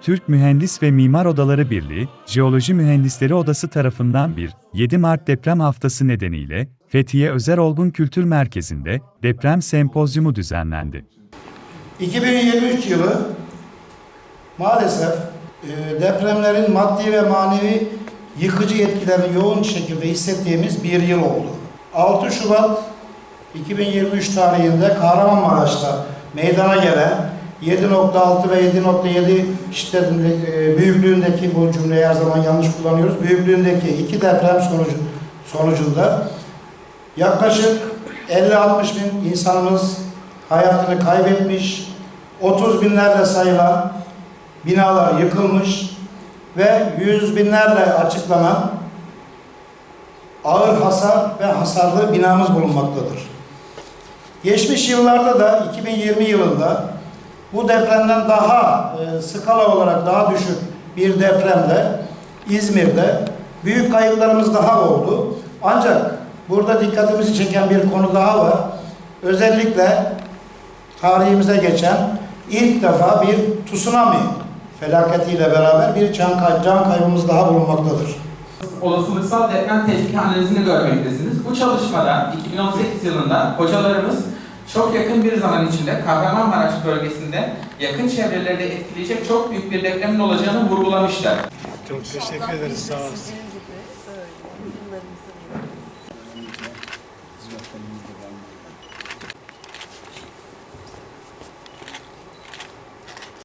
Türk Mühendis ve Mimar Odaları Birliği, Jeoloji Mühendisleri Odası tarafından bir 7 Mart deprem haftası nedeniyle Fethiye Özer Olgun Kültür Merkezi'nde deprem sempozyumu düzenlendi. 2023 yılı maalesef e, depremlerin maddi ve manevi yıkıcı etkilerini yoğun şekilde hissettiğimiz bir yıl oldu. 6 Şubat 2023 tarihinde Kahramanmaraş'ta meydana gelen 7.6 ve 7.7 şiddetinde, büyüklüğündeki bu cümleyi her zaman yanlış kullanıyoruz. Büyüklüğündeki iki deprem sonucu, sonucunda yaklaşık 50-60 bin insanımız hayatını kaybetmiş, 30 binlerle sayılan binalar yıkılmış ve yüz binlerle açıklanan ağır hasar ve hasarlı binamız bulunmaktadır. Geçmiş yıllarda da 2020 yılında bu depremden daha e, skala olarak daha düşük bir depremde İzmir'de büyük kayıplarımız daha oldu. Ancak burada dikkatimizi çeken bir konu daha var. Özellikle tarihimize geçen ilk defa bir tsunami felaketiyle beraber bir can, kay- can kaybımız daha bulunmaktadır. olasılıksal deprem tehlike analizini görmektesiniz. Bu çalışmada 2018 yılında hocalarımız çok yakın bir zaman içinde Kahramanmaraş bölgesinde yakın çevrelerde etkileyecek çok büyük bir depremin olacağını vurgulamışlar. Çok teşekkür ederiz. Sağ olun. Gibi böyle